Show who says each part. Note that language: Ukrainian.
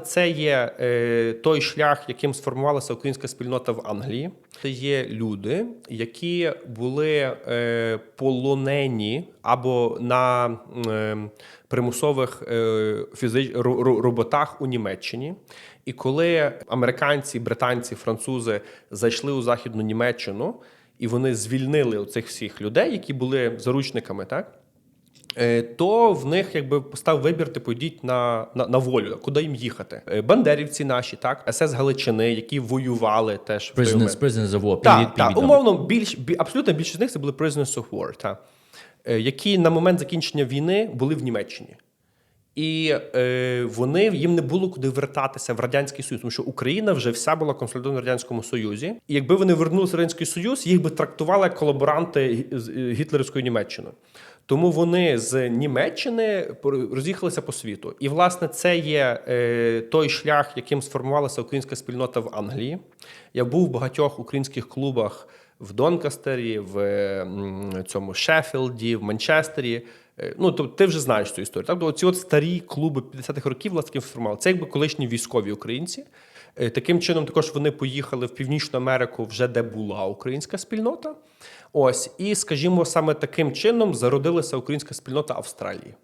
Speaker 1: Це є е, той шлях, яким сформувалася українська спільнота в Англії. Це є люди, які були е, полонені або на е, примусових е, фізич... ро- ро- роботах у Німеччині. І коли американці, британці, французи зайшли у західну Німеччину, і вони звільнили цих всіх людей, які були заручниками, так? Е, то в них якби постав вибір, типу, йдіть на, на, на волю, куди їм їхати. Е, Бандерівці наші, так, СС Галичини, які воювали теж
Speaker 2: Prisoners, prisoners of war.
Speaker 1: Так, так, умовно, більш, абсолютно більшість з них це були prisoners of war, та, е, які на момент закінчення війни були в Німеччині. І е, вони їм не було куди вертатися в радянський союз, тому що Україна вже вся була консолідована в радянському союзі. І якби вони вернулися в радянський союз, їх би трактували як колаборанти з е, гітлерівською Німеччиною. Тому вони з Німеччини роз'їхалися по світу. І власне це є е, той шлях, яким сформувалася українська спільнота в Англії. Я був в багатьох українських клубах в Донкастері, в цьому Шеффілді, в Манчестері. Е, Ну, тобто ти вже знаєш цю історію. Так? Тобто ці от старі клуби 50-х років власне сформували. Це якби колишні військові українці. Е, Таким чином, також вони поїхали в Північну Америку, вже де була українська спільнота. Ось, і скажімо, саме таким чином зародилася українська спільнота Австралії.